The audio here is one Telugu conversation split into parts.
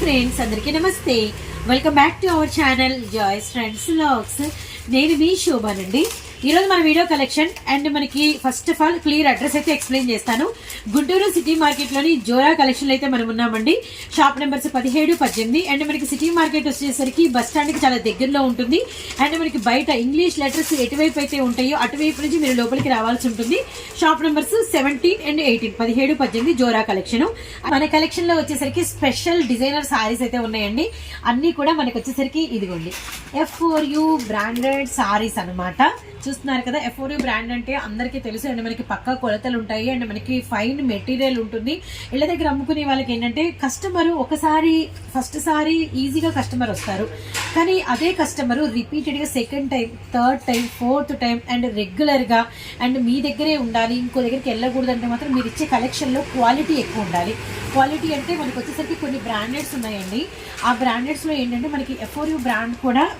ఫ్రెండ్స్ అందరికీ నమస్తే. Welcome back to our channel Joy's friends logs నేను మీ శోభానండి ఈరోజు మన వీడియో కలెక్షన్ అండ్ మనకి first of all clear address అయితే ఎక్స్ప్లెయిన్ చేస్తాను. గుంటూరు సిటీ మార్కెట్లోని జోరా కలెక్షన్లు అయితే మనం ఉన్నామండి. షాప్ నెంబర్స్ పదిహేడు పద్దెనిమిది అండ్ మనకి సిటీ మార్కెట్ వచ్చేసరికి బస్ స్టాండ్కి చాలా దగ్గరలో ఉంటుంది. అండ్ మనకి బయట ఇంగ్లీష్ లెటర్స్ ఎటువైపు అయితే ఉంటాయో అటువైపు నుంచి మీరు లోపలికి రావాల్సి ఉంటుంది. Shop numbers seventeen and eighteen పదిహేడు పద్దెనిమిది జోరా కలెక్షన్ మన కలెక్షన్లో వచ్చేసరికి స్పెషల్ డిజైనర్ సారీస్ అయితే ఉన్నాయండి. అన్నీ కూడా మనకు వచ్చేసరికి ఇదిగోండి. F four U branded sarees అనమాట చూస్తున్నారు కదా ఎఫ్ యూ బ్రాండ్ అంటే అందరికీ తెలుసు. అండ్ మనకి పక్కా కొలతలు ఉంటాయి. అండ్ మనకి ఫైన్ మెటీరియల్ ఉంటుంది. ఇళ్ళ దగ్గర అమ్ముకునే వాళ్ళకి ఏంటంటే కస్టమర్ ఒకసారి ఫస్ట్ సారి ఈజీగా కస్టమర్ వస్తారు. కానీ అదే కస్టమర్ రిపీటెడ్గా second time third time fourth time and రెగ్యులర్గా అండ్ మీ దగ్గరే ఉండాలి ఇంకో దగ్గరికి వెళ్ళకూడదు అంటే మాత్రం మీరు ఇచ్చే కలెక్షన్లో క్వాలిటీ ఎక్కువ ఉండాలి. క్వాలిటీ అంటే మనకు వచ్చేసరికి కొన్ని బ్రాండెడ్స్ ఉన్నాయండి. ఆ బ్రాండెడ్స్లో ఏంటంటే మనకి ఎఫోర్ బ్రాండ్ కూడా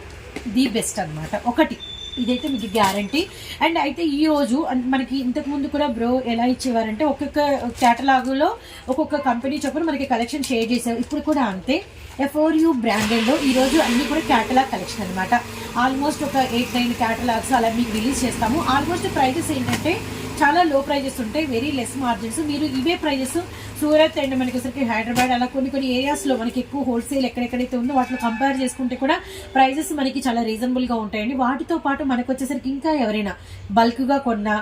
ది బెస్ట్ అన్నమాట. ఒకటి. ఇదైతే మీకు గ్యారంటీ. అండ్ అయితే ఈ రోజు మనకి ఇంతకు ముందు కూడా బ్రో ఎలా ఇచ్చేవారంటే ఒక్కొక్క కేటలాగులో ఒక్కొక్క కంపెనీ చొప్పున మనకి కలెక్షన్ షేర్ చేశారు ఇప్పుడు కూడా అంతే. ఎఫ్ఓర్ యూ బ్రాండెడ్లో ఈ రోజు కూడా క్యాటలాగ్ కలెక్షన్ అనమాట ఆల్మోస్ట్ ఒక ఎయిట్ నైన్ క్యాటలాగ్స్ అలా మీకు రిలీజ్ చేస్తాము. ఆల్మోస్ట్ ప్రైజెస్ ఏంటంటే చాలా లో ప్రైజెస్ ఉంటాయి వెరీ లెస్ మార్జిన్స్ మీరు ఇవే ప్రైజెస్ సూరత్ అండ్ మనకి వచ్చరికి హైదరాబాద్ అలా కొన్ని కొన్ని ఏరియాస్లో మనకి ఎక్కువ హోల్సేల్ ఎక్కడెక్కడైతే ఉందో వాటిని కంపేర్ చేసుకుంటే కూడా ప్రైజెస్ మనకి చాలా రీజనబుల్గా ఉంటాయండి. వాటితో పాటు మనకు వచ్చేసరికి ఇంకా ఎవరైనా బల్క్గా కొన్నా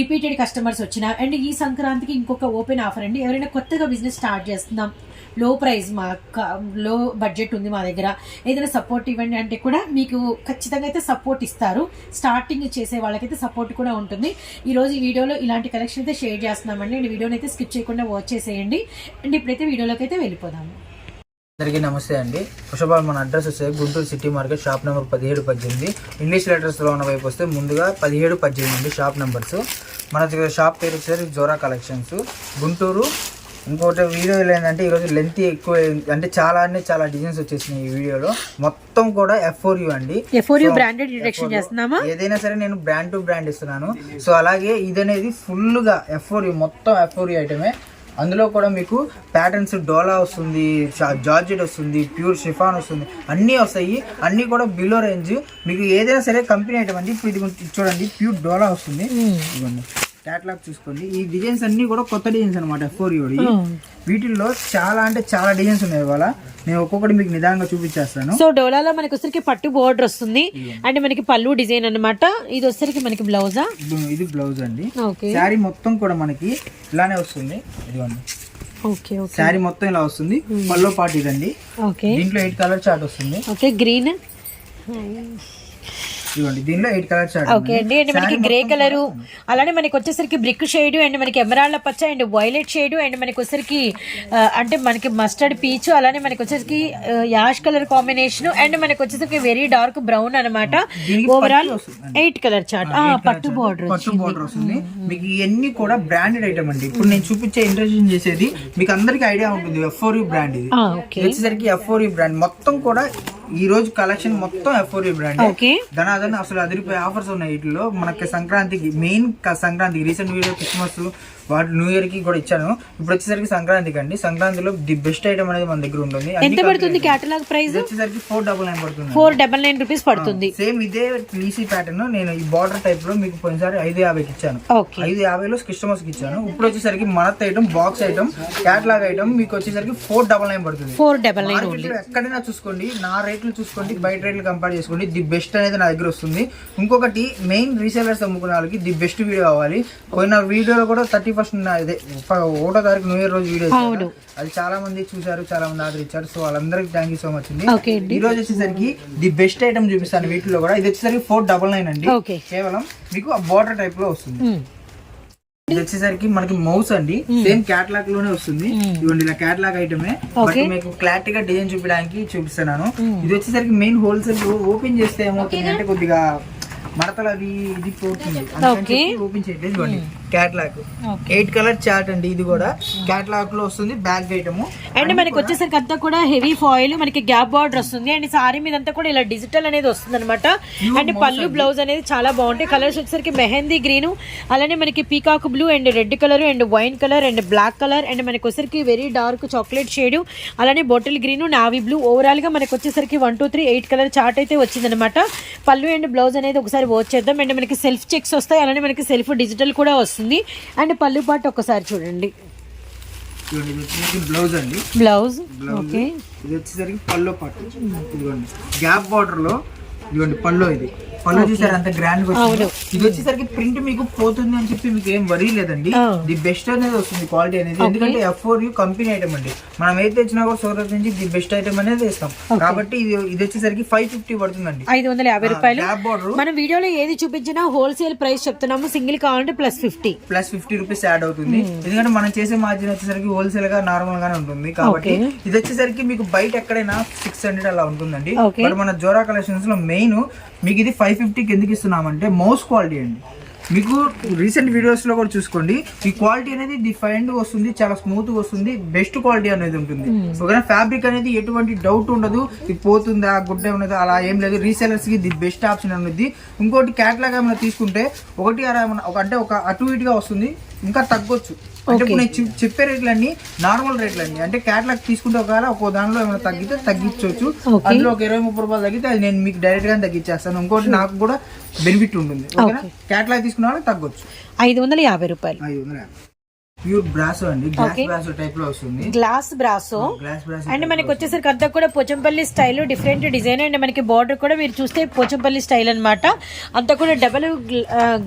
రిపీటెడ్ కస్టమర్స్ వచ్చినా అండ్ ఈ సంక్రాంతికి ఇంకొక ఓపెన్ ఆఫర్ అండి. ఎవరైనా కొత్తగా బిజినెస్ స్టార్ట్ చేస్తున్నాం లో ప్రైస్ మా లో బడ్జెట్ ఉంది మా దగ్గర. ఏదైనా సపోర్ట్ ఇవ్వండి అంటే కూడా మీకు ఖచ్చితంగా అయితే సపోర్ట్ ఇస్తారు. స్టార్టింగ్ చేసే వాళ్ళకైతే సపోర్ట్ కూడా ఉంటుంది. ఈరోజు ఈ వీడియోలో ఇలాంటి కలెక్షన్ అయితే షేర్ చేస్తున్నామండి. అండ్ వీడియోని అయితే స్కిప్ చేయకుండా వాచ్ చేసేయండి. అండ్ ఇప్పుడైతే వీడియోలోకి అయితే వెళ్ళిపోదాము అందరికీ నమస్తే అండి. పుష్పబాల్ మన అడ్రస్ వస్తే Guntur city market shop number పదిహేడు పద్దెనిమిది. ఇంగ్లీష్ లెటర్స్లో ఉన్న వైపు వస్తే ముందుగా పదిహేడు పద్దెనిమిది అండి షాప్ నెంబర్స్. మన దగ్గర షాప్ పేరు వచ్చేసరికి జోరా కలెక్షన్స్ గుంటూరు ఇంకోటి వీడియోలో ఏంటంటే ఈరోజు లెంత్ ఎక్కువ అంటే చాలా అంటే చాలా డిజైన్స్ వచ్చేసినాయి ఈ వీడియోలో. మొత్తం కూడా ఎఫ్ ఫోర్ యూ అండి. F four U branded F4U. చేస్తున్నామా? ఏదైనా సరే నేను బ్రాండ్ టు బ్రాండ్ ఇస్తున్నాను. సో అలాగే ఇదనేది ఫుల్గా ఎఫ్ ఫోర్ మొత్తం ఎఫ్ ఫోర్ ఐటమే అందులో కూడా మీకు ప్యాటర్న్స్ డోలా వస్తుంది జార్జెట్ వస్తుంది ప్యూర్ షిఫాన్ వస్తుంది. అన్నీ వస్తాయి. అన్నీ కూడా బిలో రేంజ్ మీకు ఏదైనా సరే కంపెనీ ఐటమ్ అండి. ఇప్పుడు ఇది చూడండి. ప్యూర్ డోలా వస్తుంది. ఇదిగోండి. క్యాట్లాగ్ చూసుకోండి ఈ డిజైన్స్ అన్నీ కూడా కొత్త డిజైన్స్ అనమాట ఫోర్ వీటిల్లో చాలా అంటే చాలా డిజైన్స్ ఉన్నాయి ఇవాళ. నేను ఒక్కొక్కటి మీకు నిదానంగా చూపించేస్తాను. సో డోలాలో మనకి వచ్చరికి పట్టు బోర్డర్ వస్తుంది. అండ్ మనకి పళ్ళు డిజైన్ అన్నమాట. ఇది వచ్చరికి మనకి బ్లౌజా ఇది- బ్లౌజ్ అండి. శారీ మొత్తం కూడా మనకి ఇలానే వస్తుంది. ఇదిగోండి. శారీ మొత్తం ఇలా వస్తుంది. పల్లో పాటు ఇదండి. ఓకే దీంట్లో ఎయిట్ కలర్ చార్ట్ వస్తుంది. ఓకే గ్రీన్ దీనిలో ఎయిట్ ఓకే అండి అండ్ మనకి గ్రే కలర్ అలానే మనకి వచ్చేసరికి బ్రిక్ షేడ్ అండ్ మనకి ఎమరాల్డ్ పచ్చ అండ్ వైలెట్ షేడ్ అండ్ మనకి వచ్చేసరికి అంటే మనకి మస్టర్డ్ పీచ్ అలానే మనకి వచ్చేసరికి యాష్ కలర్ కాంబినేషన్ అండ్ మనకి వచ్చేసరికి వెరీ డార్క్ బ్రౌన్ అనమాట ఓవరాల్. ఎయిట్ కలర్ చార్ట్ పట్టు బార్డర్ పట్టు బోర్డర్ వస్తుంది. మీకు ఇవన్నీ కూడా బ్రాండెడ్ ఐటమ్ అండి. ఇప్పుడు నేను చూపించే ఇంట్రడ్యూషన్ చేసేది మీకు అందరికి ఐడియా ఉంటుంది. ఎఫ్ ఫోర్ బ్రాండ్ ఇది. వచ్చేసరికి ఎఫ్ ఫోర్ బ్రాండ్ మొత్తం కూడా ఈ రోజు కలెక్షన్ మొత్తం ఎఫ్ ఫోర్ బ్రాండ్ ఓకే ధనాధన అసలు అదిరిపోయే ఆఫర్స్ ఉన్నాయి వీటిలో. మనకి సంక్రాంతికి మెయిన్ సంక్రాంతికి రీసెంట్ వీడియో క్రిస్మస్ వాటి న్యూ ఇయర్కి కూడా ఇచ్చాను. ఇప్పుడు వచ్చేసరికి సంక్రాంతికి అండి. సంక్రాంతిలో ది బెస్ట్ ఐటమ్ అనేది మన దగ్గర ఉంటుంది. ఎంత పడుతుంది క్యాటలాగ్ ప్రైస్ వచ్చేసరికి ఫోర్ డబల్ నైన్ పడుతుంది. ఫోర్ డబల్ నైన్ రూపీస్ పడుతుంది. సేమ్ ఇదే ఈసీ ప్యాటర్న్ నేను ఈ బార్డర్ టైప్లో మీకు పోయినసారి ఐదు యాభైకి ఇచ్చాను. ఐదు యాభైలో కస్టమర్స్కి ఇచ్చాను. ఇప్పుడు వచ్చేసరికి మనత్ item box item catalogue item మీకు వచ్చేసరికి ఫోర్ డబల్ నైన్ పడుతుంది. ఫోర్ డబల్ నైన్ ఎక్కడైనా చూసుకోండి నా రేట్లు చూసుకోండి బయట రేట్లు కంపేర్ చేసుకోండి ది బెస్ట్ అనేది నా దగ్గర వస్తుంది. ఇంకొకటి మెయిన్ రీసేలర్స్ అమ్ముకునే వాళ్ళకి ది బెస్ట్ వీడియో కావాలి. పోయిన వీడియోలో కూడా థర్టీ ఫస్ట్ ప- ఒకటో తారీఖు న్యూ ఇయర్ రోజు వీడియో. అది చాలా మంది చూసారు చాలా మంది ఆర్డర్ ఇచ్చారు సో వాళ్ళందరికీ థ్యాంక్ యూ సో మచ్ అండి. ఈ రోజు వచ్చేసరికి ది బెస్ట్ ఐటమ్ చూపిస్తాను వీటిలో కూడా. ఇది వచ్చేసరికి ఫోర్ డబల్ నైన్ అండి. కేవలం మీకు ఆ బార్డర్ టైప్లో వస్తుంది. ఇది వచ్చేసరికి మనకి మౌస్ అండి. సేమ్ క్యాట్లాగ్లోనే వస్తుంది. ఇవ్వండి ఇలా క్యాట్లాగ్ ఐటమే బట్ మీకు క్లారిటీగా డిజైన్ చూపించడానికి చూపిస్తున్నాను. ఇది వచ్చేసరికి మెయిన్ హోల్సేల్ ఓపెన్ చేస్తే ఏమవుతుంది అంటే కొద్దిగా మడతలు అవి ఇది పోతుంది. ఓపెన్ చేయట్లేదు ఇవ్వండి క్యాట్లాగ్ ఎయిట్ కలర్ చార్ట్ అండి ఇది కూడా. క్యాట్లాగ్లో వస్తుంది బ్యాగ్ ఐటమ్ అండ్ మనకి వచ్చేసరికి అంతా కూడా హెవీ ఫాయిల్ మనకి గ్యాప్ బార్డర్ వస్తుంది. అండ్ సారీ మీద అంతా కూడా ఇలా డిజిటల్ అనేది వస్తుంది అనమాట అండ్ పళ్ళు బ్లౌజ్ అనేది చాలా బాగుంటాయి. కలర్స్ వచ్చేసరికి మెహందీ గ్రీన్ అలానే మనకి peacock blue and red colour and wine colour and black colour and మనకి వచ్చేసరికి వెరీ డార్క్ చాక్లెట్ షేడ్ అలానే బాటిల్ గ్రీన్ నావీ బ్లూ ఓవరాల్గా మనకి వచ్చేసరికి one two three eight colour chart అయితే వచ్చిందనమాట పళ్ళు అండ్ బ్లౌజ్ అనేది ఒకసారి వాచ్ చేద్దాం. అండ్ మనకి సెల్ఫ్ చెక్స్ వస్తాయి. అలానే మనకి సెల్ఫ్ డిజిటల్ కూడా వస్తుంది. అండ్ పళ్ళు పాటు ఒకసారి చూడండి. బ్లౌజ్ అండి. Blouse okay. ఇది వచ్చేసరికి పల్లో పట్టు ఇదిగోండి. గ్యాప్ బార్డర్లో ఇదిగోండి పల్లో ఇది. పళ్ళు చూసారు అంత గ్రాండ్ అవును. ఇది వచ్చేసరికి ప్రింట్ మీకు పోతుంది అని చెప్పి మీకు ఏం వరీ లేదండి. ది బెస్ట్ అనేది వస్తుంది క్వాలిటీ అనేది. ఎందుకంటే F four U company item అండి. మనం ఏది తెచ్చినా కూడా సూరత్ నుంచి ది బెస్ట్ ఐటమ్ అనేది ఇస్తాం కాబట్టి ఇది ఇది వచ్చేసరికి ఫైవ్ ఫిఫ్టీ పడుతుందండి. ఐదు వందల యాభై రూపాయలు. మనం వీడియోలో ఏది చూపించినా హోల్సేల్ ప్రైస్ చెప్తున్నాము సింగిల్ కావాలంటే plus fifty plus fifty rupees add అవుతుంది. ఎందుకంటే మనం చేసే మార్జిన్ వచ్చేసరికి హోల్సేల్గా నార్మల్ గానే ఉంటుంది. కాబట్టి ఇది వచ్చేసరికి మీకు బయట ఎక్కడైనా సిక్స్ హండ్రెడ్ అలా ఉంటుందండి. మన జోరా కలెక్షన్స్లో మెయిన్ మీకు ఇది ఫైవ్ ఫిఫ్టీకి ఎందుకు ఇస్తున్నామంటే మౌస్ క్వాలిటీ అండి. మీకు రీసెంట్ వీడియోస్లో కూడా చూసుకోండి. ఈ క్వాలిటీ అనేది ది ఫైండ్ వస్తుంది చాలా స్మూత్ వస్తుంది బెస్ట్ క్వాలిటీ అనేది ఉంటుంది. ఓకేనా ఫ్యాబ్రిక్ అనేది ఎటువంటి డౌట్ ఉండదు ఇది పోతుందా గుడ్డ ఉన్నదా అలా ఏం లేదు. రీసెలర్స్కి ది బెస్ట్ ఆప్షన్ అనేది. ఇంకోటి క్యాట్లాగ్ ఏమైనా తీసుకుంటే ఒకటి అర అంటే ఒక అటు ఇటుగా వస్తుంది ఇంకా తగ్గొచ్చు. అంటే ఇప్పుడు నేను చెప్- చెప్పే రేట్లు అన్ని నార్మల్ రేట్లు అండి అంటే క్యాట్లాగ్ తీసుకుంటే ఒకవేళ ఒక దానిలో ఏమైనా తగ్గితే తగ్గించవచ్చు. అందులో ఒక ఇరవై ముప్పై రూపాయలు తగ్గితే అది నేను మీకు డైరెక్ట్గా తగ్గించేస్తాను. ఇంకోటి నాకు కూడా బెనిఫిట్ ఉంటుంది. ఓకేనా? క్యాట్లాగ్ తీసుకున్న వాళ్ళకి తగ్గొచ్చు. ఐదు వందల యాభై రూపాయలు. ఐదు వందల యాభై. ప్యూర్ బ్రాసో అండి. గ్లాస్. బ్రాసో టైప్లో వస్తుంది. Glass brasso. అండ్ మనకి వచ్చేసరికి అంతా కూడా Pochampally style different design and మనకి బార్డర్ కూడా మీరు చూస్తే పోచంపల్లి స్టైల్ అన్నమాట. అంతా కూడా డబల్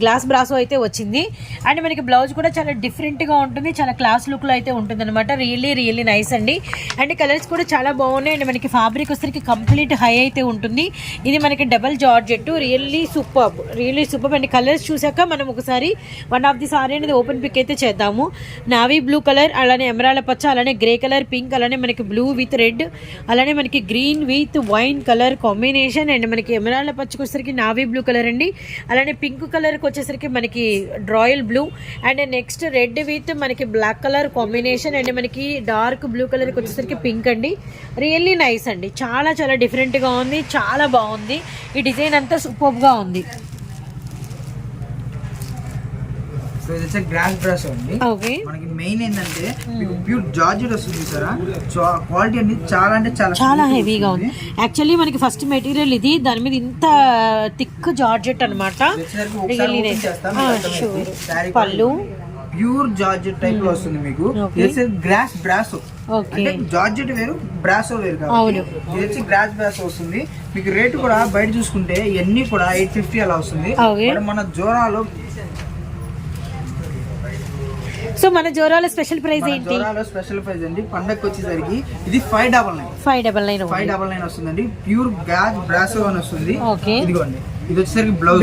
గ్లాస్ బ్రాసో అయితే వచ్చింది. అండ్ మనకి బ్లౌజ్ కూడా చాలా డిఫరెంట్గా ఉంటుంది. చాలా క్లాస్ లుక్లో అయితే ఉంటుంది అనమాట రియల్లీ రియల్లీ నైస్ అండి. అండ్ కలర్స్ కూడా చాలా బాగున్నాయి. అండ్ మనకి ఫ్యాబ్రిక్ వచ్చేసరికి కంప్లీట్ హై అయితే ఉంటుంది. ఇది మనకి double georgette really super really super and colours చూసాక మనం ఒకసారి వన్ ఆఫ్ ది సారీ అనేది ఓపెన్ పిక్ అయితే చేద్దాము. నావీ బ్లూ కలర్ అలానే ఎమరాల పచ్చ అలానే గ్రే కలర్ పింక్ అలానే మనకి బ్లూ విత్ రెడ్ అలానే మనకి green with wine colour combination. And మనకి ఎమరాల పచ్చకి వచ్చేసరికి నావీ బ్లూ కలర్ అండి. అలానే పింక్ కలర్కి వచ్చేసరికి మనకి royal blue. And next red with మనకి బ్లాక్ కలర్ కాంబినేషన్. అండ్ మనకి డార్క్ బ్లూ కలర్కి వచ్చేసరికి పింక్ అండి. రియల్లీ నైస్ అండి. చాలా చాలా డిఫరెంట్గా ఉంది. చాలా బాగుంది. ఈ డిజైన్ అంతా సూపర్గా ఉంది. సో ఇది వచ్చే గ్లాస్ బ్రాసో అండి. ఓకే మనకి మెయిన్ ఏంటంటే మీకు ప్యూర్ జార్జెట్ వస్తుంది సరే. క్వాలిటీ అనేది చాలా అంటే చాలా చాలా హెవీగా ఉంది. యాక్చువల్లీ మనకి ఫస్ట్ మెటీరియల్ ఇది. దాని మీద ఇంత థిక్ జార్జెట్ అనమాట. Saree పళ్ళు. ప్యూర్ జార్జెట్ టైప్లో వస్తుంది మీకు. వచ్చి గ్లాస్ బ్రాసో ఓకే అంటే జార్జెట్ వేరు బ్రాసో వేరు. కాబట్టి. ఇది వచ్చి గ్లాస్ బ్రాసో వస్తుంది. మీకు రేట్ కూడా బయట చూసుకుంటే ఇవన్నీ కూడా ఎయిట్ ఫిఫ్టీ అలా వస్తుంది. మన జోరాలో సో మన జోరాల స్పెషల్ ప్రైస్ మన ఏంటి? జోరాలో స్పెషల్ ప్రైస్ అండి. పండగకి వచ్చేసరికి ఇది five double nine. Five double nine five double nine వస్తుందండి. ప్యూర్ గ్యాస్ బ్రాసో అని వస్తుంది. ఓకే. ఇదిగోండి. ఇది వచ్చేసరికి బ్లౌజ్.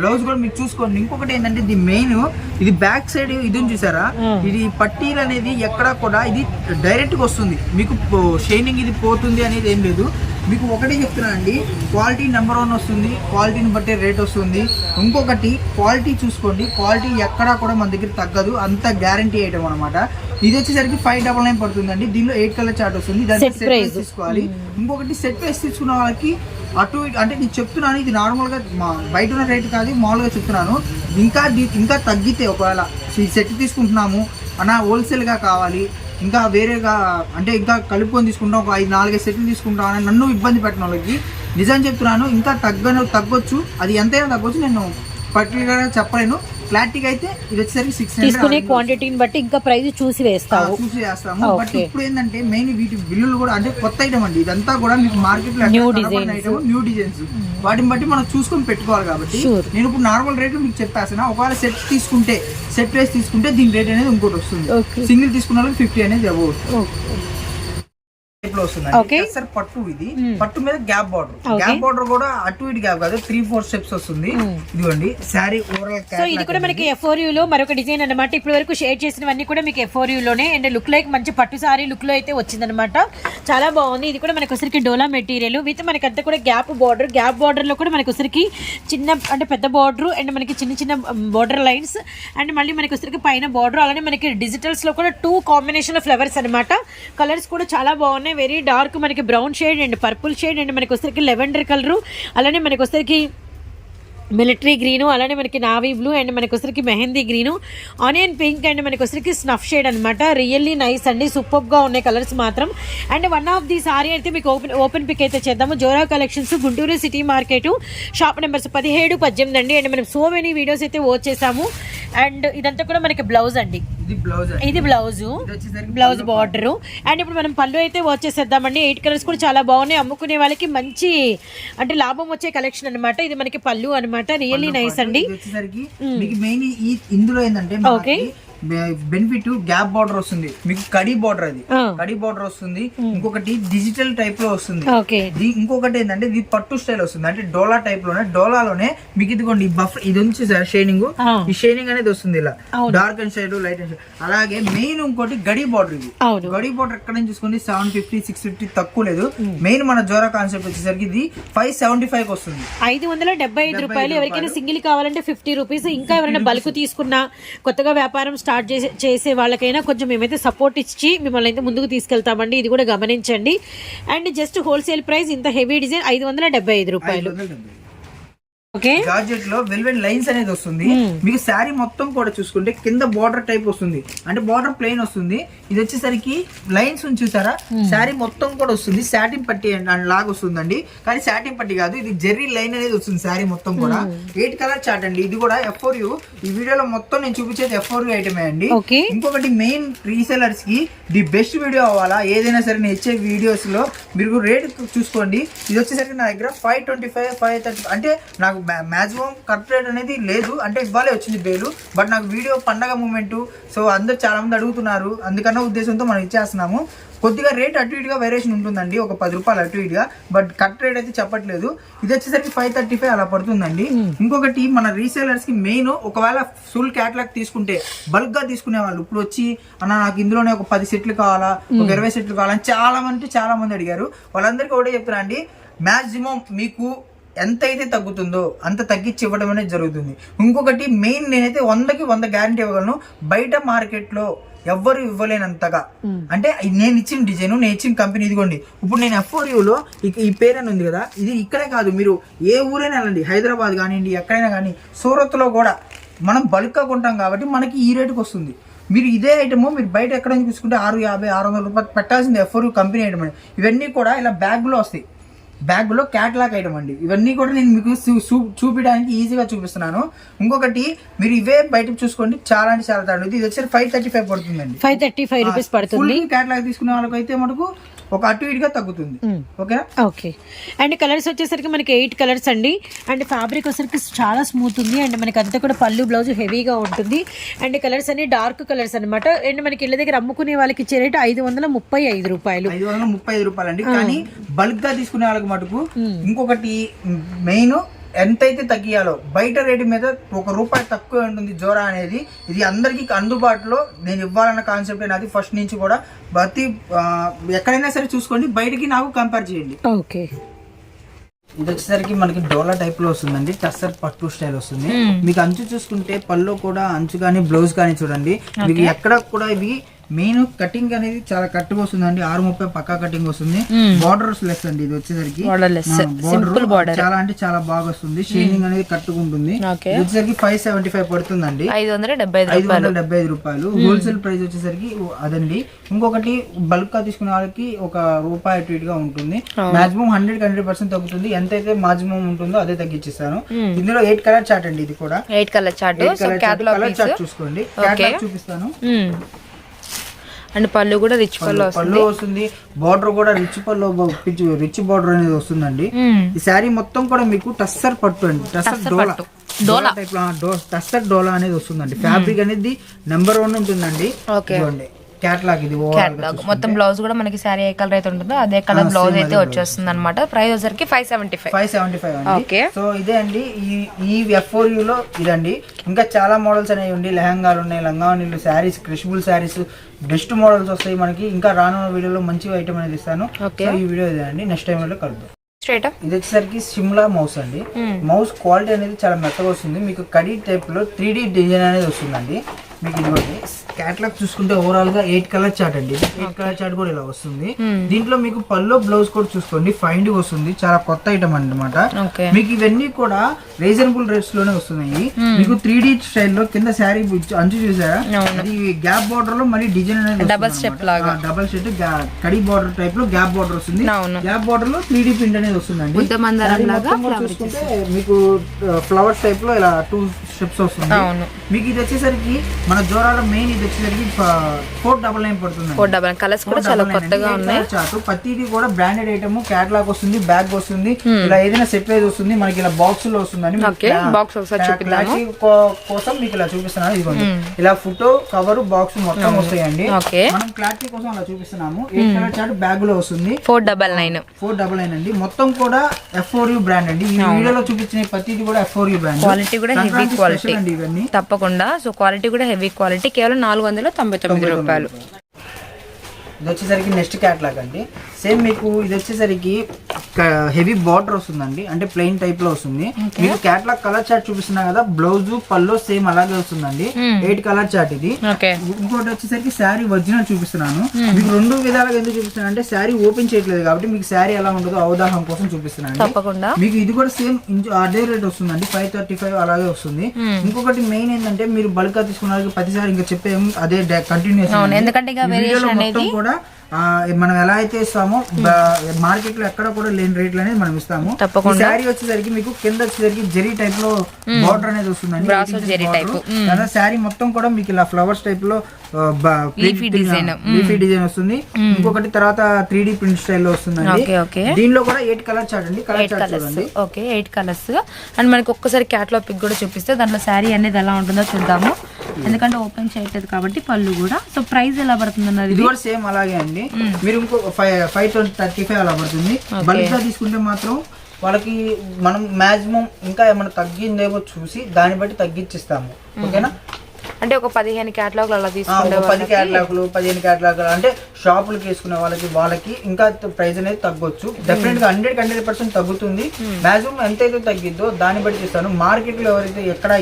బ్లౌజ్. కూడా మీకు చూసుకోండి. ఇంకొకటి ఏంటంటే ఇది మెయిన్. ఇది బ్యాక్ సైడ్ ఇది చూసారా. ఇది పట్టీలు అనేది ఎక్కడ కూడా ఇది డైరెక్ట్గా వస్తుంది. మీకు షైనింగ్ ఇది పోతుంది అనేది ఏం లేదు. మీకు ఒకటి చెప్తున్నా అండి క్వాలిటీ నెంబర్ వన్ వస్తుంది క్వాలిటీని బట్టే రేట్ వస్తుంది. ఇంకొకటి క్వాలిటీ చూసుకోండి క్వాలిటీ ఎక్కడా కూడా మన దగ్గర తగ్గదు అంత గ్యారంటీ ఐటమ్ అనమాట ఇది వచ్చేసరికి ఫైవ్ డబల్ నైన్ పడుతుందండి దీనిలో ఎయిట్ కలర్ చార్ట్ వస్తుంది దానికి set price. price. తీసుకోవాలి. ఇంకొకటి సెట్ ప్రైస్ తీసుకున్న వాళ్ళకి అటు అంటే నేను చెప్తున్నాను ఇది నార్మల్గా మా బయట ఉన్న రేట్ కాదు మామూలుగా చెప్తున్నాను. ఇంకా ఇంకా తగ్గితే ఒకవేళ ఈ సెట్ తీసుకుంటున్నాము అన్న హోల్సేల్గా కావాలి ఇంకా వేరేగా అంటే ఇంకా కలుపుకొని తీసుకుంటాం ఒక ఐదు నాలుగైదు సెట్లు తీసుకుంటాం అని నన్ను ఇబ్బంది పెట్టిన వాళ్ళకి నిజం చెప్తున్నాను ఇంకా తగ్గను తగ్గొచ్చు అది ఎంతైనా తగ్గొచ్చు నేను పర్టికులర్గా చెప్పలేను. క్లారిటీగా అయితే ఇది వచ్చేసరికి సిక్స్ తీసుకునే క్వాంటిటీని బట్టి ఇంకా ప్రైస్ చూసి వేస్తావు. చూసి చేస్తాము బట్. ఇప్పుడు ఏంటంటే మెయిన్ వీటి బిల్లులు కూడా అంటే కొత్త ఐటమ్ అండి. ఇదంతా కూడా మీకు మార్కెట్లో New designs. న్యూ డిజైన్స్ వాటిని బట్టి మనం చూసుకొని పెట్టుకోవాలి కాబట్టి. నేను ఇప్పుడు నార్మల్ రేట్ మీకు చెప్పేస్తాను. ఒకవేళ సెట్ తీసుకుంటే సెట్ ప్రైస్ తీసుకుంటే దీని రేట్ అనేది ఇంకోటి వస్తుంది. సింగిల్ తీసుకున్న వాళ్ళకి ఫిఫ్టీ అనేది అవ్వచ్చు లో వస్తుంది. సార్ పట్టు ఇది. పట్టు మీద గ్యాప్ బార్డర్. గ్యాప్ బార్డర్ కూడా అటు ఇటు గ్యాప్ కాదు త్రీ ఫోర్ స్టెప్స్ వస్తుంది. ఇదిగోండి శారీ ఓవరాల్ సో ఇది కూడా మనకి ఎఫ్ఓరియూ లో మరొక డిజైన్ అన్నమాట. ఇప్పటి వరకు షేర్ చేసినవన్నీ కూడా మీకు ఎఫ్ఓరియూ లోనే అండ్ లుక్ లైక్ మంచి పట్టు సారీ లుక్లో అయితే వచ్చిందనమాట చాలా బాగుంది. ఇది కూడా మనకి ఒకసారికి డోలా మెటీరియల్. విత్ మనకి అంతా కూడా గ్యాప్ బార్డర్ గ్యాప్ బార్డర్లో కూడా మనకి ఒకసారికి చిన్న అంటే పెద్ద బార్డర్ అండ్ మనకి చిన్న చిన్న బార్డర్ లైన్స్ అండ్ మళ్ళీ మనకి ఒకసారికి పైన బార్డర్ అలానే మనకి డిజిటల్స్లో కూడా టూ కాంబినేషన్ ఫ్లవర్స్ అన్నమాట. కలర్స్ కూడా చాలా బాగున్నాయి. వెరీ డార్క్ మనకి brown shade and purple shade and మనకి వచ్చరికి లెవెండర్ కలర్ అలానే మనకి వచ్చరికి మిలిటరీ గ్రీను అలానే మనకి నావీ బ్లూ అండ్ మనకి వచ్చరికి mehendi green. Onion pink and మనకి వచ్చరికి స్నఫ్ షేడ్ అనమాట రియల్లీ నైస్ అండి సూపర్గా ఉన్నాయి కలర్స్ మాత్రం. And one of the sari అయితే మీకు ఓపెన్ ఓపెన్ పిక్ అయితే చేద్దాము. Jora collections Guntur city market shop numbers పదిహేడు పద్దెనిమిది అండి. అండ్ మనం సో మెనీ వీడియోస్ అయితే వాచ్ చేసాము. అండ్ ఇదంతా కూడా మనకి బ్లౌజ్ అండి. ఇది బ్లౌజ్ ఇది బ్లౌజు. బార్డర్ అండ్ ఇప్పుడు మనం పళ్ళు అయితే వాచ్ చేసేద్దామండి. ఎయిట్ కలర్స్ కూడా చాలా బాగున్నాయి. అమ్ముకునే వాళ్ళకి మంచి అంటే లాభం వచ్చే కలెక్షన్ అన్నమాట. ఇది మనకి పళ్ళు అన్నమాట రియల్లీ నైస్ అండి. మీకు మెయిన్ ఇందులో ఏంటంటే మనకి బెనిఫిట్ గ్యాప్ బార్డర్ వస్తుంది. మీకు కడి బార్డర్ అది. కడి బార్డర్ వస్తుంది. ఇంకొకటి డిజిటల్ టైప్లో వస్తుంది. ఇంకొకటి ఏంటంటే ఇది పట్టు స్టైల్ వస్తుంది. అంటే డోలా టైప్లోనే డోలాలోనే మీకు ఇదిగోండి బఫ్ ఇది ఉంది సార్ షైనింగ్ ఆ. ఈ షైనింగ్ అనేది వస్తుంది ఇలా. Dark and shade light and shade అలాగే మెయిన్ ఇంకోటి గడి బార్డర్ ఇది. గడి బార్డర్ ఎక్కడ నుంచి చూసుకోండి సెవెన్ ఫిఫ్టీ సిక్స్ ఫిఫ్టీ తక్కువ లేదు. మెయిన్ మన జోరా కాన్సెప్ట్ వచ్చేసరికి ఇది ఫైవ్ సెవెంటీ ఫైవ్ వస్తుంది. ఐదు వందల డెబ్బై ఐదు రూపాయలు ఎవరికైనా సింగిల్ కావాలంటే ఫిఫ్టీ రూపీస్ ఇంకా ఎవరైనా బల్క్ తీసుకున్నా కొత్తగా వ్యాపారం స్టార్ట్ స్టార్ట్ చేసే చేసే వాళ్ళకైనా కొంచెం మేమైతే సపోర్ట్ ఇచ్చి మిమ్మల్ని అయితే ముందుకు తీసుకెళ్తామండి. ఇది కూడా గమనించండి. అండ్ జస్ట్ హోల్సేల్ ప్రైస్ ఇంత హెవీ డిజైన్ ఐదు వందల డెబ్బై ఐదు రూపాయలు. ఓకే. జార్జెట్లో వెల్వెట్ లైన్స్ అనేది వస్తుంది. మీకు శారీ మొత్తం కూడా చూసుకుంటే కింద బార్డర్ టైప్ వస్తుంది. అంటే బార్డర్ ప్లెయిన్ వస్తుంది. ఇది వచ్చేసరికి లైన్స్ చూసారా? శారీ మొత్తం కూడా వస్తుంది. శాటిన్ పట్టి లాగా వస్తుందండి. కానీ శాటిన్ పట్టి కాదు ఇది జెర్రీ లైన్ అనేది వస్తుంది శారీ మొత్తం కూడా. ఎయిట్ కలర్ చార్ట్ అండి. ఇది కూడా ఎఫ్ యూ ఈ వీడియోలో మొత్తం నేను చూపించేది ఎఫ్ యూ ఐటమే అండి. ఇంకొకటి మెయిన్ రీసెలర్స్కి ది బెస్ట్ వీడియో అవ్వాలా? ఏదైనా సరే నేను ఇచ్చే వీడియోస్లో మీరు రేట్ చూసుకోండి. ఇది వచ్చేసరికి నా దగ్గర five twenty five five thirty అంటే నాకు మాక్సిమం కరెక్ట్ రేట్ అనేది లేదు. అంటే ఇవ్వాలే వచ్చింది బేలు. బట్ నాకు వీడియో పండగ మూమెంట్. సో అందరు చాలా మంది అడుగుతున్నారు. అందుకన్న ఉద్దేశంతో మనం ఇచ్చేస్తున్నాము. కొద్దిగా రేట్ అటు ఇటుగా వేరియేషన్ ఉంటుందండి. ఒక పది రూపాయలు అటు ఇటుగా. బట్ కరెక్ట్ రేట్ అయితే చెప్పట్లేదు. ఇది వచ్చేసరికి ఫైవ్ థర్టీ ఫైవ్ అలా పడుతుందండి. ఇంకొకటి మన రీసేలర్స్కి మెయిన్ ఒకవేళ ఫుల్ క్యాటలాగ్ తీసుకుంటే బల్క్గా తీసుకునే వాళ్ళు ఇప్పుడు వచ్చి అన్న నాకు ఇందులోనే ఒక పది సెట్లు కావాలా? ఒక ఇరవై సెట్లు కావాలని చాలా మంది చాలా మంది అడిగారు. వాళ్ళందరికీ ఒకటే చెప్తున్నా అండి. మాక్సిమం మీకు ఎంత అయితే తగ్గుతుందో అంత తగ్గించి ఇవ్వడం అనేది జరుగుతుంది. ఇంకొకటి మెయిన్ నేనైతే వందకి వంద గ్యారంటీ ఇవ్వగలను. బయట మార్కెట్లో ఎవ్వరు ఇవ్వలేనంతగా. అంటే నేను ఇచ్చిన డిజైన్ నేను ఇచ్చిన కంపెనీ ఇదిగోండి. ఇప్పుడు నేను ఎఫ్ఓరియూలో ఈ పేరు అని ఉంది కదా ఇది ఇక్కడే కాదు. మీరు ఏ ఊరైనా వెళ్ళండి. హైదరాబాద్ కానివ్వండి ఎక్కడైనా కానీ సూరత్లో కూడా మనం బల్క్గా కొంటాం కాబట్టి మనకి ఈ రేటుకి వస్తుంది. మీరు ఇదే ఐటమ్ మీరు బయట ఎక్కడ నుంచి తీసుకుంటే ఆరు యాభై ఆరు వందల రూపాయలు పెట్టాల్సింది ఎఫ్ఓర్ కంపెనీ ఐటమ్ ఇవన్నీ కూడా ఇలా బ్యాగ్లో వస్తాయి. బ్యాగ్లో క్యాట్లాగ్ ఐటమ్ అండి. ఇవన్నీ కూడా నేను మీకు చూపించడానికి ఈజీగా చూపిస్తున్నాను. ఇంకొకటి మీరు ఇవే బయట చూసుకోండి. చాలా అంటే చాలా తగ్గుతుంది ఇది వచ్చి ఫైవ్ థర్టీ ఫైవ్ పడుతుందండి. ఫైవ్ థర్టీ ఫైవ్ రూపీస్ పడుతుంది. క్యాట్లాగ్ తీసుకునే వాళ్ళకైతే మటుకు ఒక అటు ఇటుగా తగ్గుతుంది. ఓకేనా? ఓకే. అండ్ కలర్స్ వచ్చేసరికి మనకి ఎయిట్ కలర్స్ అండి. అండ్ ఫ్యాబ్రిక్ వచ్చేసరికి చాలా స్మూత్ ఉంది. అండ్ మనకి అంతా కూడా పళ్ళు బ్లౌజ్ హెవీగా ఉంటుంది. అండ్ కలర్స్ అన్ని డార్క్ కలర్స్ అన్నమాట. అండ్ మనకి ఇళ్ళ దగ్గర అమ్ముకునే వాళ్ళకి ఇచ్చే రేట్ ఐదు వందల ముప్పై ఐదు రూపాయలు. ఐదు వందల ముప్పై ఐదు రూపాయలు అండి కానీ బల్క్గా తీసుకునే వాళ్ళకి మటుకు ఇంకొకటి మెయిన్ ఎంతైతే తగ్గియాలో బయట రేటు మీద ఒక రూపాయి తక్కువ ఉంటుంది జోరా అనేది. ఇది అందరికీ అందుబాటులో. నేను ఇవ్వాలన్న కాన్సెప్ట్ నాది. ఫస్ట్ నుంచి కూడా ప్రతి ఎక్కడైనా సరే చూసుకోండి. బయటికి నాకు కంపేర్ చేయండి. ఓకే. ఇది వచ్చేసరికి మనకి డోలా టైప్లో వస్తుందండి. టస్సర్ పట్టు స్టైల్ వస్తుంది. మీకు అంచు చూసుకుంటే పళ్ళు కూడా అంచు కానీ బ్లౌజ్ కానీ చూడండి. మీకు ఎక్కడ కూడా ఇవి మెయిన్ కటింగ్ అనేది చాలా కట్టుగా వస్తుందండి ఆరు ముప్పై పక్కా కటింగ్ వస్తుంది. బార్డర్స్ లెస్ అండి ఇది వచ్చేసరికి. బార్డర్ చాలా అంటే చాలా బాగా వస్తుంది. షేడింగ్ అనేది కట్టుకుంటుంది వచ్చేసరికి ఫైవ్ సెవెంటీ ఫైవ్ పడుతుందండి. ఐదు వందల డెబ్బై ఐదు వందల డెబ్బై ఐదు రూపాయలు. హోల్సేల్ ప్రైస్ వచ్చేసరికి అదండి. ఇంకొకటి బల్క్గా తీసుకునే వాళ్ళకి ఒక రూపాయి అటు ఇటుగా ఉంటుంది. మాక్సిమం హండ్రెడ్ హండ్రెడ్ పర్సెంట్ తగ్గుతుంది. ఎంతైతే మాక్సిమం ఉంటుందో అదే తగ్గించిస్తాను. ఇందులో ఎయిట్ కలర్ చార్ట్ అండి ఇది కూడా. Eight colour chart so colour chart చూసుకోండి. చూపిస్తాను. అండ్ పళ్ళు కూడా రిచ్ పళ్ళు వస్తుంది. పళ్ళు వస్తుంది. బార్డర్ కూడా రిచ్ పళ్ళు రిచ్ బార్డర్ అనేది వస్తుందండి. ఈ శారీ మొత్తం కూడా మీకు టస్సర్ పట్టు అండి. టస్సర్ డోలా. డోలా. టైప్ టస్సర్ డోలా అనేది వస్తుందండి. ఫ్యాబ్రిక్ అనేది నెంబర్ వన్ ఉంటుందండి. ఓకే. క్యాట్లాగ్ ఇది క్యాట్లాగ్ మొత్తం బ్లౌజ్ కూడా మనకి శారీ ఏ కలర్ అయితే ఉంటుందో అదే కలర్ బ్లౌజ్ అయితే వచ్చేస్తుంది అనమాట ప్రైస్ వచ్చరికి five seventy five five seventy five Okay. So ఇదే అండి ఈ ఈ ఎఫ్ ఫోర్లో ఇదండి. ఇంకా చాలా మోడల్స్ అనేవి ఉండి లెహంగాలు ఉన్నాయి లంగావనీలు శారీస్ క్రిషబుల్ శారీస్ బెస్ట్ మోడల్స్ వస్తాయి మనకి. ఇంకా రానున్న వీడియోలో మంచి ఐటమ్ అనేది ఇస్తాను. సో ఈ వీడియో ఇదే అండి నెక్స్ట్ టైం లో కలుద్దాం ఇది వచ్చేసరికి సిమ్లా మౌస్ అండి. మౌస్ క్వాలిటీ అనేది చాలా మెత్తగా వస్తుంది. మీకు కడీ టైప్లో త్రీ డిజైన్ అనేది వస్తుందండి. మీకు ఇదిగోండి క్యాట్లాగ్ చూసుకుంటే ఓవరాల్గా ఎయిట్ కలర్ చార్ట్ అండి. ఎయిట్ కలర్ చార్ట్ కూడా ఇలా వస్తుంది. దీంట్లో మీకు పల్లో బ్లౌజ్ కూడా చూసుకోండి. ఫైండ్ వస్తుంది. చాలా కొత్త ఐటమ్ అన్నమాట. ఓకే మీకు ఇవన్నీ కూడా రీజనబుల్ రేట్స్లోనే వస్తున్నాయి. మీకు త్రీ డి స్టైల్లో కింద శారీ అంచు చూసారా? అది గ్యాప్ బార్డర్లో మళ్ళీ డిజైన్ అనేది Double step లాగా. డబల్ స్టెప్ కడి బార్డర్ టైప్లో గ్యాప్ బార్డర్ వస్తుంది. గ్యాప్ బార్డర్లో త్రీ డి ప్రింట్ అనేది వస్తుందండి. చూసుకుంటే మీకు ఫ్లవర్స్ టైప్లో ఇలా టూ స్టెప్స్ వస్తుంది. మీకు ఇది వచ్చేసరికి మన జోరాల మెయిన్ ఇది వచ్చేసరికి ఫోర్ డబల్ నైన్ పడుతుంది ఫోర్ డబల్ కలర్స్ కూడా చాలా కొత్తగా ఉన్నాయి. చార్ట్ ప్రతిదీ కూడా బ్రాండెడ్ ఐటమ్ క్యాటలాగ్ వస్తుంది బ్యాగ్ వస్తుంది. ఇలా ఏదైనా సెట్ వైజ్ వస్తుంది మనకి ఇలా బాక్స్లో వస్తుందని box ఒకసారి చూపిద్దాము. కోసం మీకు ఇలా చూపిస్తున్నాను. ఇదిగోండి. ఇలా ఫోటో కవర్ బాక్స్ మొత్తం వస్తాయండి. ఓకే మనం క్లారిటీ కోసం అలా చూపిస్తున్నాము. ఎయిట్ కలర్ చార్ట్ బ్యాగ్లో వస్తుంది. Four double nine four double nine అండి. మొత్తం కూడా ఎఫ్ ఫోర్ యూ బ్రాండ్ అండి. ఈ వీడియోలో చూపించిన ప్రతిదీ కూడా F four U brand quality కూడా హెవీ క్వాలిటీ అండి ఇవన్నీ. తప్పకుండా. సో క్వాలిటీ కూడా హెవీ క్వాలిటీ కేవలం నాలుగు వందల తొంభై తొమ్మిది రూపాయలు. ఇది వచ్చేసరికి నెక్స్ట్ క్యాట్లాగ్ అండి. సేమ్ మీకు ఇది వచ్చేసరికి హెవీ బార్డర్ వస్తుందండి. అంటే ప్లెయిన్ టైప్లో వస్తుంది మీకు క్యాట్లాగ్ కలర్ చార్ట్ చూపిస్తున్నా కదా బ్లౌజ్ పల్లో సేమ్ అలాగే వస్తుందండి. ఎయిట్ కలర్ చార్ట్ ఇది. ఇంకోటి వచ్చేసరికి శారీ ఒరిజినల్ చూపిస్తున్నాను. మీకు రెండు విధాలుగా ఎందుకు చూపిస్తున్నాను అంటే శారీ ఓపెన్ చేయట్లేదు కాబట్టి మీకు శారీ ఎలా ఉంటుందో అవగాహన కోసం చూపిస్తున్నాను తప్పకుండా. మీకు ఇది కూడా సేమ్ అదే రేట్ వస్తుందండి. ఫైవ్ థర్టీ ఫైవ్ అలాగే వస్తుంది. ఇంకొకటి మెయిన్ ఏంటంటే మీరు బల్క్గా తీసుకున్న ప్రతిసారి ఇంకా చెప్పే అదే కంటిన్యూస్ ఎందుకంటే అనేది కూడా మనం ఎలా అయితే ఇస్తామో మార్కెట్లో ఎక్కడ కూడా లేని రేట్లు అనేది మనం ఇస్తాము. శారీ వచ్చేసరికి మీకు కింద వచ్చేసరికి జెరీ టైప్లో బార్డర్ అనేది వస్తుందండి. తర్వాత శారీ మొత్తం కూడా మీకు ఇలా ఫ్లవర్స్ టైప్లో. లీఫీ డిజైన్ వస్తుంది. ఇంకొకటి తర్వాత త్రీ డి ప్రింట్ స్టైల్లో వస్తుందండి. ఓకే ఓకే దీనిలో కూడా ఎయిట్ కలర్ చార్ట్ అండి. Colour chart okay eight colours and మనకి ఒక్కసారి క్యాట్లాగ్ పిక్ కూడా చూపిస్తే దాంట్లో శారీ అనేది ఎలా ఉంటుందో చూద్దాము. ఎందుకంటే ఓపెన్ చేయట్లేదు కాబట్టి పళ్ళు కూడా. సో ప్రైస్ ఎలా పడుతుంది అన్నది ఇది కూడా సేమ్ అలాగే అండి. మీరు ఇంకో five five twenty thirty five అలా పడుతుంది. బల్క్గా తీసుకుంటే మాత్రం వాళ్ళకి మనం మాక్సిమం ఇంకా ఏమైనా తగ్గిందేమో చూసి దాన్ని బట్టి తగ్గించిస్తాము. ఓకేనా? అంటే ఒక పదిహేను క్యాట్లాగ్ అలా తీసుకుంటే పది క్యాటలాగులు పదిహేను క్యాటలాగులు అంటే షాపులకి వేసుకునే వాళ్ళకి వాళ్ళకి ఇంకా ప్రైస్ అనేది తగ్గొచ్చు. డెఫినెట్గా హండ్రెడ్ హండ్రెడ్ పర్సెంట్ తగ్గుతుంది. మాక్సిమం ఎంతైతే తగ్గిద్దో దాన్ని బట్టి చేస్తాను. మార్కెట్లో ఎవరైతే ఎక్కడ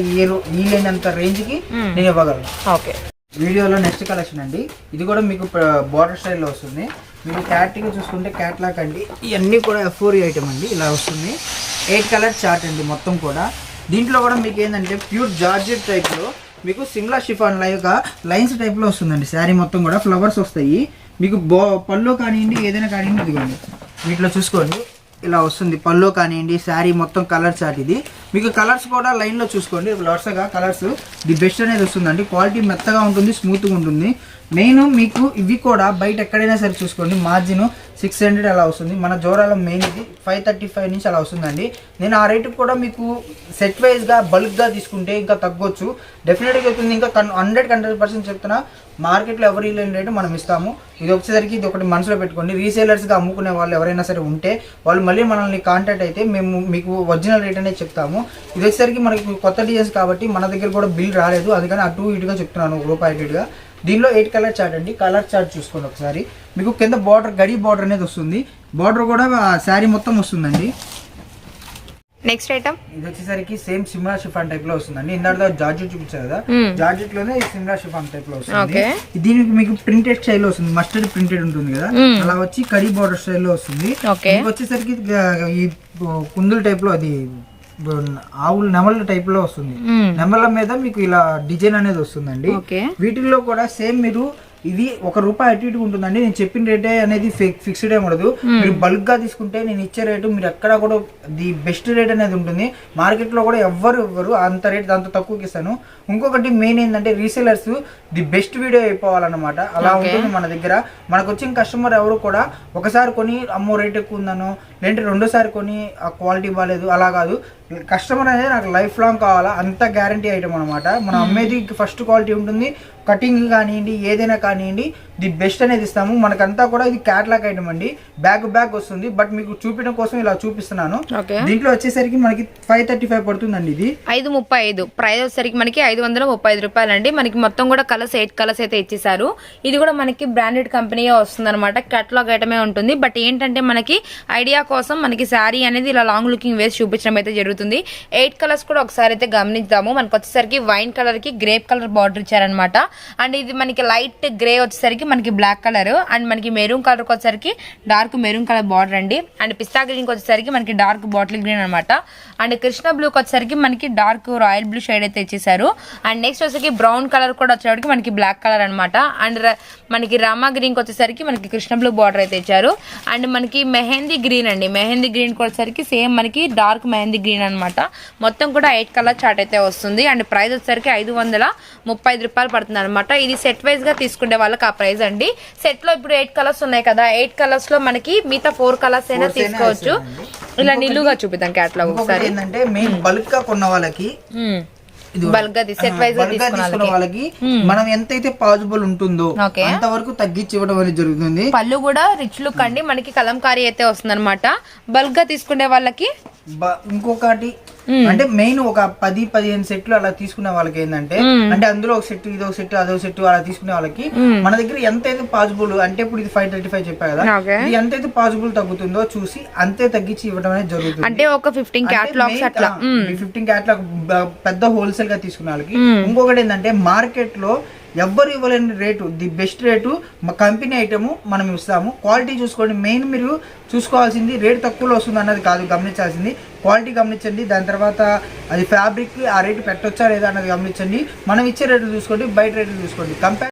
ఈ లేనంత రేంజ్కి నేను ఇవ్వగలను. ఓకే వీడియోలో నెక్స్ట్ కలెక్షన్ అండి. ఇది కూడా మీకు బార్డర్ స్టైల్లో వస్తుంది. మీకు క్యాట్గా చూసుకుంటే క్యాట్లాగ్ అండి. ఇవన్నీ కూడా ఎఫోర్ ఐటమ్ అండి. ఇలా వస్తుంది. ఎయిట్ కలర్ చార్ట్ అండి మొత్తం కూడా. దీంట్లో కూడా మీకు ఏంటంటే ప్యూర్ జార్జెట్ టైప్లో మీకు సిమ్లా షిఫాన్ లైక్ లైన్స్ టైప్లో వస్తుందండి. శారీ మొత్తం కూడా ఫ్లవర్స్ వస్తాయి. మీకు బో పళ్ళు కానివ్వండి ఏదైనా కానివ్వండి ఇదిగోండి. వీటిలో చూసుకోండి. ఇలా వస్తుంది. పళ్ళు కానివ్వండి శారీ మొత్తం కలర్ చాట్ ఇది. మీకు కలర్స్ కూడా లైన్లో చూసుకోండి. వరుసగా కలర్స్. ది బెస్ట్ అనేది వస్తుందండి. క్వాలిటీ మెత్తగా ఉంటుంది స్మూత్గా ఉంటుంది. మెయిన్ మీకు ఇవి కూడా బయట ఎక్కడైనా సరే చూసుకోండి. మార్జిన్ సిక్స్ హండ్రెడ్ అలా వస్తుంది. మన జోరాల మెయిన్ ఇది ఫైవ్ థర్టీ ఫైవ్ నుంచి అలా వస్తుందండి. నేను ఆ రేటు కూడా మీకు సెట్ వైజ్గా బల్క్గా తీసుకుంటే ఇంకా తగ్గొచ్చు. డెఫినెట్గా అవుతుంది ఇంకా హండ్రెడ్ హండ్రెడ్ పర్సెంట్ చెప్తున్నా మార్కెట్లో ఎవరి లేని రేటు మనం ఇస్తాము. ఇది వచ్చేసరికి ఇది ఒకటి మనసులో పెట్టుకోండి. రీసేలర్స్గా అమ్ముకునే వాళ్ళు ఎవరైనా సరే ఉంటే వాళ్ళు మళ్ళీ మనల్ని కాంటాక్ట్ అయితే మేము మీకు ఒరిజినల్ రేట్ అనేది చెప్తాము. ఇది వచ్చేసరికి మనకి కొత్త డిజైన్స్ కాబట్టి మన దగ్గర కూడా బిల్ రాలేదు. అందుకని అటు ఇటుగా చెప్తున్నాను రూపాయి ఇటుగా. దీనిలో ఎయిట్ కలర్ చార్ట్ అండి. కలర్ చార్ట్ చూసుకోండి ఒకసారి. మీకు కింద బార్డర్ గడి బార్డర్ అనేది వస్తుంది. బార్డర్ కూడా శారీ మొత్తం వస్తుందండి. నెక్స్ట్ ఐటమ్ ఇది వచ్చేసరికి సేమ్ సిమ్లా షిఫాన్ టైప్లో వస్తుందండి. ఇందాక జార్జెట్ చూపించారు కదా. జార్జెట్లోనే సిమ్లా షిఫాన్ టైప్లో వస్తుంది. దీనికి మీకు ప్రింటెడ్ స్టైల్లో వస్తుంది. మస్టర్డ్ ప్రింటెడ్ ఉంటుంది కదా. అలా వచ్చి కడి బార్డర్ స్టైల్లో వస్తుంది. వచ్చేసరికి ఈ కుందుల టైప్లో అది ఆవుల నెమల టైప్లో వస్తుంది. నెమల మీద మీకు ఇలా డిజైన్ అనేది వస్తుందండి. వీటిల్లో కూడా సేమ్ మీరు ఇది ఒక రూపాయి అటు ఇటు ఉంటుందండి. నేను చెప్పిన రేటే అనేది ఫిక్స్డ్ ఏ ఉండదు. మీరు బల్క్గా తీసుకుంటే నేను ఇచ్చే రేటు మీరు ఎక్కడ కూడా ది బెస్ట్ రేట్ అనేది ఉంటుంది. మార్కెట్లో కూడా ఎవ్వరు ఇవ్వరు. అంత రేట్ అంత తక్కువకి ఇస్తాను. ఇంకొకటి మెయిన్ ఏంటంటే రీసేలర్స్ ది బెస్ట్ వీడియో అయిపోవాలన్నమాట. అలా ఉంటుంది మన దగ్గర. మనకు వచ్చిన కస్టమర్ ఎవరు కూడా ఒకసారి కొని అమ్మో రేట్ ఎక్కువ ఉందనో లేదంటే రెండోసారి కొని ఆ క్వాలిటీ బాగాలేదు అలా కాదు. కస్టమర్ అనేది నాకు లైఫ్ లాంగ్ కావాలా? అంత గ్యారంటీ ఐటమ్ అనమాట మనం అమ్మేది ఫస్ట్ క్వాలిటీ ఉంటుంది. కటింగ్ కానివ్వండి ఏదైనా కానివ్వండి ది బెస్ట్ అనేది ఇస్తాము. మనకంతా కూడా ఇది క్యాట్లాగ్ ఐటమ్ అండి. బ్యాక్ బ్యాక్ వస్తుంది. బట్ మీకు చూపించడం కోసం ఇలా చూపిస్తున్నాను. దీంట్లో వచ్చేసరికి మనకి ఫైవ్ థర్టీ ఫైవ్ పడుతుందండి ఇది. ఐదు ముప్పై ఐదు. ప్రైస్ వచ్చేసరికి మనకి ఐదు వందల ముప్పై ఐదు రూపాయలు అండి మనకి మొత్తం కూడా కలర్స్ ఎయిట్ కలర్స్ అయితే ఇచ్చేసారు ఇది కూడా మనకి బ్రాండెడ్ కంపెనీ వస్తుంది అనమాట కేటలాగ్ ఐటమే ఉంటుంది. బట్ ఏంటంటే మనకి ఐడియా కోసం మనకి శారీ అనేది ఇలా లాంగ్ లుకింగ్ వేసి చూపించడం అయితే జరుగుతుంది. ఎయిట్ కలర్స్ కూడా ఒకసారి అయితే గమనిద్దాము. మనకు వచ్చేసరికి వైన్ కలర్కి గ్రేప్ కలర్ బార్డర్ ఇచ్చారనమాట అండ్ ఇది మనకి లైట్ గ్రే వచ్చేసరికి మనకి బ్లాక్ కలర్ అండ్ మనకి మెరూన్ కలర్ వచ్చేసరికి డార్క్ మెరూన్ కలర్ బార్డర్ అండి. అండ్ పిస్తా గ్రీన్ వచ్చేసరికి మనకి డార్క్ బాటిల్ గ్రీన్ అనమాట అండ్ కృష్ణ బ్లూకి వచ్చేసరికి మనకి డార్క్ రాయల్ బ్లూ షేడ్ అయితే ఇచ్చేసారు. అండ్ నెక్స్ట్ వచ్చేసరికి బ్రౌన్ కలర్ కూడా వచ్చేసరికి మనకి బ్లాక్ కలర్ అనమాట అండ్ మనకి రామా గ్రీన్కి వచ్చేసరికి మనకి కృష్ణ బ్లూ బార్డర్ అయితే ఇచ్చారు. అండ్ మనకి మెహందీ గ్రీన్ అండి. మెహందీ గ్రీన్ వచ్చేసరికి సేమ్ మనకి డార్క్ మెహందీ గ్రీన్ అనమాట మొత్తం కూడా ఎయిట్ కలర్ చార్ట్ అయితే వస్తుంది. అండ్ ప్రైస్ వచ్చేసరికి ఐదు వందల ముప్పై ఐదు రూపాయలు పడుతుంది అనమాట ఇది సెట్ వైజ్గా తీసుకునే వాళ్ళకి ఆ ప్రైస్ అండి. సెట్లో ఇప్పుడు ఎయిట్ కలర్స్ ఉన్నాయి కదా. ఎయిట్ కలర్స్లో మనకి మిగతా ఫోర్ కలర్స్ అయినా తీసుకోవచ్చు. ఇలా నిలువుగా చూపిద్దాం క్యాట్లాగ్ ఒకసారి. ఏంటంటే మెయిన్ బల్క్గా కొన్న వాళ్ళకి తీసుకున్న వాళ్ళకి. మనం ఎంతైతే పాసిబుల్ ఉంటుందో. అంతవరకు తగ్గించి ఇవ్వడం అనేది జరుగుతుంది. పళ్ళు కూడా రిచ్ లుక్ అండి. మనకి కలంకారీ అయితే వస్తుంది అనమాట బల్క్గా తీసుకునే వాళ్ళకి? ఇంకొకటి అంటే మెయిన్ ఒక పది పదిహేను సెట్లు అలా తీసుకునే వాళ్ళకి ఏంటంటే అంటే అందులో ఒక సెట్ ఇదో సెట్ అదో సెట్ అలా తీసుకునే వాళ్ళకి మన దగ్గర ఎంత అయితే పాసిబుల్ అంటే ఇప్పుడు ఇది ఫైవ్ థర్టీ ఫైవ్ చెప్పా కదా. ఇది ఎంత అయితే పాసిబుల్ తగ్గుతుందో చూసి అంతే తగ్గించి ఇవ్వడం అనేది జరుగుతుంది. అంటే ఒక ఫిఫ్టీన్ క్యాట్లాగ్స్ అట్లా. ఫిఫ్టీన్ క్యాట్లాగ్ పెద్ద హోల్సేల్గా తీసుకునే వాళ్ళకి ఇంకొకటి ఏంటంటే మార్కెట్లో ఎవ్వరు ఇవ్వలేని రేటు ది బెస్ట్ రేటు మా కంపెనీ ఐటము మనం ఇస్తాము. క్వాలిటీ చూసుకోండి. మెయిన్ మీరు చూసుకోవాల్సింది రేట్ తక్కువలో వస్తుంది అన్నది కాదు గమనించాల్సింది. క్వాలిటీ గమనించండి. దాని తర్వాత అది ఫ్యాబ్రిక్ ఆ రేటు పెట్టొచ్చా లేదా అన్నది గమనించండి. మనం ఇచ్చే రేట్లు చూసుకోండి బయట రేట్లు చూసుకోండి. కంపేర్